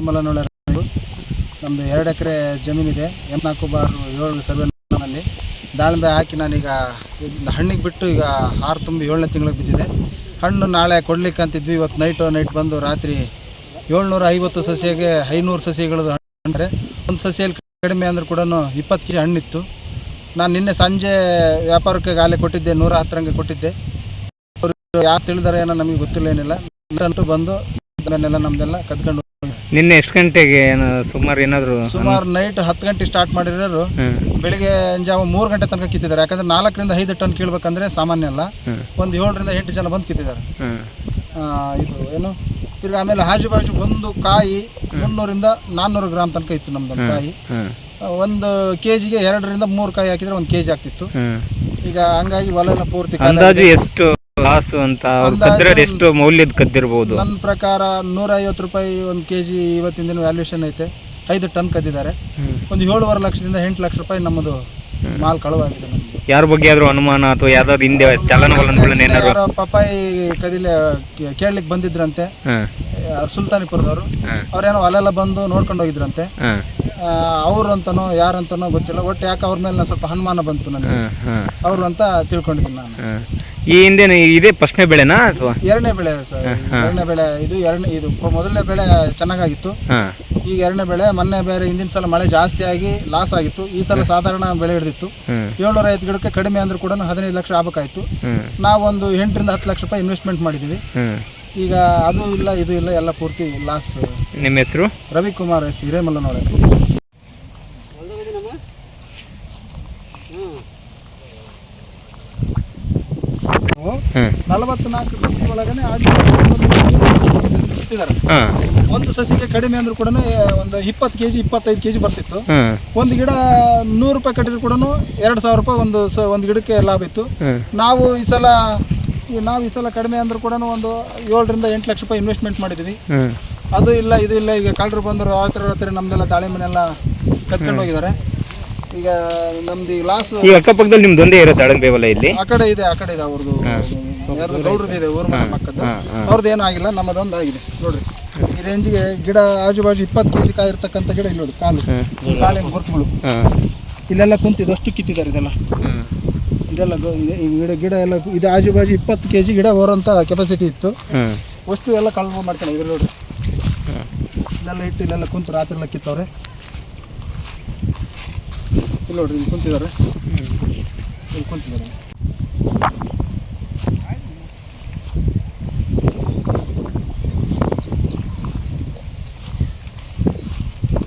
ಹಿರೇಮಲನೊಳೆ ನಮ್ಮದು ಎರಡು ಎಕರೆ ಜಮೀನಿದೆ ಎಂ ನಾಲ್ಕು ಬಾರು ಏಳು ಸರ್ವೆನಲ್ಲಿ ದಾಳಿಂಬೆ ಹಾಕಿ ನಾನೀಗ ಹಣ್ಣಿಗೆ ಬಿಟ್ಟು ಈಗ ಆರು ತುಂಬಿ ಏಳನೇ ತಿಂಗಳಿಗೆ ಬಿದ್ದಿದೆ. ಹಣ್ಣು ನಾಳೆ ಕೊಡ್ಲಿಕ್ಕೆ ಅಂತಿದ್ವಿ. ಇವತ್ತು ನೈಟು ನೈಟ್ ಬಂದು ರಾತ್ರಿ ಏಳ್ನೂರ ಐವತ್ತು ಸಸಿಗೆ ಐನೂರು ಸಸಿಗಳದ್ದು ಅಂದರೆ ಒಂದು ಸಸಿಯಲ್ಲಿ ಕಡಿಮೆ ಅಂದರೂ ಕೂಡ ಇಪ್ಪತ್ತು ಕೆ ಹಣ್ಣಿತ್ತು. ನಾನು ನಿನ್ನೆ ಸಂಜೆ ವ್ಯಾಪಾರಕ್ಕೆ ಗಾಲೆ ಕೊಟ್ಟಿದ್ದೆ, ನೂರ ಹತ್ತರಂಗೆ ಕೊಟ್ಟಿದ್ದೆ. ಅವರು ಯಾರು ತಿಳಿದಾರೆ ಏನೋ ನಮಗೆ ಗೊತ್ತಿಲ್ಲ ಏನಿಲ್ಲ. ಬಂದು ಅದನ್ನೆಲ್ಲ ನಮ್ದೆಲ್ಲ ಕದ್ಕೊಂಡು ನಿನ್ನೆ ಎಷ್ಟು ಗಂಟೆಗೆ ಏನು ಸುಮಾರು ಏನಾದರೂ ಸುಮಾರು ನೈಟ್ ಹತ್ತು ಗಂಟೆ ಸ್ಟಾರ್ಟ್ ಮಾಡಿರೋರು ಬೆಳಿಗ್ಗೆ ಜಾವ ಮೂರು ಗಂಟೆ ತನಕ ಕಿತ್ತಿದ್ದಾರೆ. ಯಾಕಂದ್ರೆ ನಾಲ್ಕರಿಂದ ಐದು ಟನ್ ಕೀಳ್ಬೇಕಂದ್ರೆ ಸಾಮಾನ್ಯ ಅಲ್ಲ. ಒಂದು ಏಳರಿಂದ ಎಂಟು ಜನ ಬಂದು ಕಿತ್ತಿದ್ದಾರೆ. ಇದು ಏನು? ತಿರ್ಗಿ ಆಮೇಲೆ ಆಜು ಬಾಜು ಒಂದು ಕಾಯಿ ಮುನ್ನೂರಿಂದ ನಾನ್ನೂರು ಗ್ರಾಮ್ ತನಕ ಇತ್ತು ನಮ್ದು ಕಾಯಿ. ಒಂದು ಕೆ ಜಿಗೆ ಎರಡರಿಂದ ಮೂರು ಕಾಯಿ ಹಾಕಿದ್ರೆ ಒಂದು ಕೆಜಿ ಆಗ್ತಿತ್ತು. ಈಗ ಹಂಗಾಗಿ ಹೊಲ ಪೂರ್ತಿ ಅಂದಾಜು ಎಷ್ಟು ಲಾಸ್ ಅಂತ ಅವ್ರು ಎಷ್ಟು ಮೌಲ್ಯದ ಕದ್ದಿರ್ಬೋದು. ನನ್ನ ಪ್ರಕಾರ ನೂರ ಐವತ್ತು ರೂಪಾಯಿ ಒಂದು ಕೆ ಜಿ ಇವತ್ತಿನ ದಿನ ವ್ಯಾಲ್ಯೂಷನ್ ಐತೆ. ಐದು ಟನ್ ಕದ್ದಿದ್ದಾರೆ. ಒಂದು ಏಳುವರೆ ಲಕ್ಷದಿಂದ ಎಂಟು ಲಕ್ಷ ರೂಪಾಯಿ ನಮ್ಮದು ಮಾಲ್ ಕಳುವಾಗಿದೆ ಯಾರ ಬಗ್ಗೆ ಆದ್ರೂ ಅನುಮಾನ ಅಥವಾ ಯಾವ್ದಾದ್ರು ಹಿಂದೆ ಚಲನವಲನಗಳನ್ನ ಏನಾದ್ರು? ಯಾರೋ ಪಪ್ಪಾಯಿ ಕದಿಲೆ ಕೇಳಲಿಕ್ಕೆ ಬಂದಿದ್ರಂತೆ. ಸುಲ್ತಾನಿಪುರದವರು. ಅವ್ರೇನೋ ಅಲ್ಲೆಲ್ಲ ಬಂದು ನೋಡ್ಕೊಂಡು ಹೋಗಿದ್ರಂತೆ. ಅವ್ರಂತನೋ ಯಾರಂತನೋ ಗೊತ್ತಿಲ್ಲ. ಒಟ್ಟು ಯಾಕೆ ಅವ್ರ ಮೇಲೆ ಸ್ವಲ್ಪ ಅನುಮಾನ ಬಂತು ನನಗೆ. ಅವ್ರು ಅಂತ ತಿಳ್ಕೊಂಡಿದ್ದೀನಿ ನಾನು. ಈ ಹಿಂದೆ ಇದೇ ಫಸ್ಟ್ನೇ ಬೆಳೆನಾ ಅಥವಾ? ಎರಡನೇ ಬೆಳೆ ಸರ್. ಎರಡನೇ ಬೆಳೆ ಇದು ಎರಡನೇ ಇದು ಮೊದಲನೇ ಬೆಳೆ ಚೆನ್ನಾಗಾಗಿತ್ತು. ಈಗ ಎರಡನೇ ಬೆಳೆ ಮೊನ್ನೆ ಬೇರೆ ಹಿಂದಿನ ಸಲ ಮಳೆ ಜಾಸ್ತಿ ಆಗಿ ಲಾಸ್ ಆಗಿತ್ತು. ಈ ಸಲ ಸಾಧಾರಣ ಬೆಳೆ ಹಿಡಿದಿತ್ತು. ಏಳ್ನೂರ ಐದು ಗಿಡಕ್ಕೆ ಕಡಿಮೆ ಅಂದ್ರೂ ಕೂಡ ಹದಿನೈದು ಲಕ್ಷ ಆಗಬೇಕಾಯ್ತು. ನಾವೊಂದು ಎಂಟರಿಂದ ಹತ್ತು ಲಕ್ಷ ರೂಪಾಯಿ ಇನ್ವೆಸ್ಟ್ಮೆಂಟ್ ಮಾಡಿದ್ದೀವಿ. ಈಗ ಅದು ಇಲ್ಲ ಇದು ಇಲ್ಲ ಎಲ್ಲ ಪೂರ್ತಿ ಲಾಸ್ ನಿಮ್ಮ ಹೆಸರು? ರವಿಕುಮಾರ್ ಎಸ್ ಹಿರೇಮಲ್ಲನವರೇ. ನಲವತ್ನಾಲ್ಕು ಸಸಿ ಒಳಗನೆ ಒಂದು ಸಸಿಗೆ ಕಡಿಮೆ ಅಂದ್ರೂ ಕೂಡ ಒಂದು ಇಪ್ಪತ್ತು ಕೆಜಿ ಇಪ್ಪತ್ತೈದು ಕೆಜಿ ಬರ್ತಿತ್ತು. ಒಂದು ಗಿಡ ನೂರು ರೂಪಾಯಿ ಕಟ್ಟಿದ್ರು ಕೂಡ ಎರಡು ಸಾವಿರ ರೂಪಾಯಿ ಒಂದು ಒಂದು ಗಿಡಕ್ಕೆ ಲಾಭ ಇತ್ತು. ನಾವು ಈ ಸಲ ನಾವು ಈ ಸಲ ಕಡಿಮೆ ಅಂದ್ರೂ ಕೂಡ ಒಂದು ಏಳರಿಂದ ಎಂಟು ಲಕ್ಷ ರೂಪಾಯಿ ಇನ್ವೆಸ್ಟ್ಮೆಂಟ್ ಮಾಡಿದ್ವಿ. ಅದು ಇಲ್ಲ ಇದು ಇಲ್ಲ ಈಗ ಕಳ್ಳರು ಬಂದರು ರಾತ್ರಿ ರಾತ್ರಿ ನಮ್ದೆಲ್ಲ ದಾಳಿಂಬೆನೆಲ್ಲ ಕತ್ಕೊಂಡು ಹೋಗಿದ್ದಾರೆ. ಈಗ ನಮ್ದು ಲಾಸ್ ಈ ಅಕ್ಕಪಕ್ಕದಲ್ಲಿ ನಿಮ್ದು ಒಂದೇ ಇರೋ ದಾಳಿಂಬೆ ಹೊಲ ಇಲ್ಲಿ. ಆ ಕಡೆ ಇದೆ ಆ ಕಡೆ ಇದೆ ಅವ್ರದ್ದು ಯಾರ್ದು ಗೌಡ್ರದ್ದು ಇದೆ ಊರ ಮನೆ ಪಕ್ಕದ್ದು. ಅವ್ರದ್ದು ಏನೂ ಆಗಿಲ್ಲ ನಮ್ಮದೊಂದು ಆಗಿದೆ ನೋಡ್ರಿ. ಈ ರೇಂಜಿಗೆ ಗಿಡ ಆಜು ಬಾಜು ಇಪ್ಪತ್ತು ಕೆ ಜಿ ಕಾಯಿ ಇರ್ತಕ್ಕಂಥ ಗಿಡ ಇಲ್ಲಿ ನೋಡಿ ಕಾಲು. ಕಾಲಿನ ಗುರುತುಗಳು. ಇಲ್ಲೆಲ್ಲ ಕುಂತಿದ್ದು ಅಷ್ಟು ಕಿತ್ತಿದ್ದಾರೆ ಇದೆಲ್ಲ. ಇದೆಲ್ಲ ಗೊ- ಇದೆ- ಈ ಗಿಡ ಗಿಡ ಎಲ್ಲ ಇದು ಆಜು ಬಾಜು ಇಪ್ಪತ್ತು ಕೆ ಜಿ ಗಿಡ ಹೊರೋಂಥ ಕೆಪಾಸಿಟಿ ಇತ್ತು. ವಸ್ತು ಅಷ್ಟು ಎಲ್ಲ ಕಳ್ವು ಮಾಡ್ತಾರೆ ಇದ್ರ ನೋಡ್ರಿ. ಇಲ್ಲೆಲ್ಲ ಇಟ್ಟು ಇಲ್ಲೆಲ್ಲ ಕುಂತು ರಾತ್ರಿ ಎಲ್ಲ ಕಿತ್ತವ್ರೆ. ಇಲ್ಲಿ ನೋಡ್ರಿ ಇಲ್ಲಿ ಕುಂತಿದ್ದಾರೆ. ಇಲ್ಲಿ ಕುಂತಿದ್ದಾರೆ.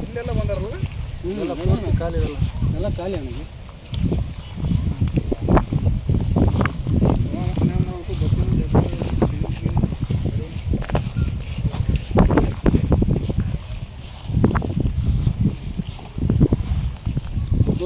ಇಲ್ಲೆಲ್ಲ ಬಂದಾರಲ್ಲ? ಎಲ್ಲ ಖಾಲಿ ಇರಲ್ಲ ಎಲ್ಲ ಖಾಲಿ ಅವನಿಗೆ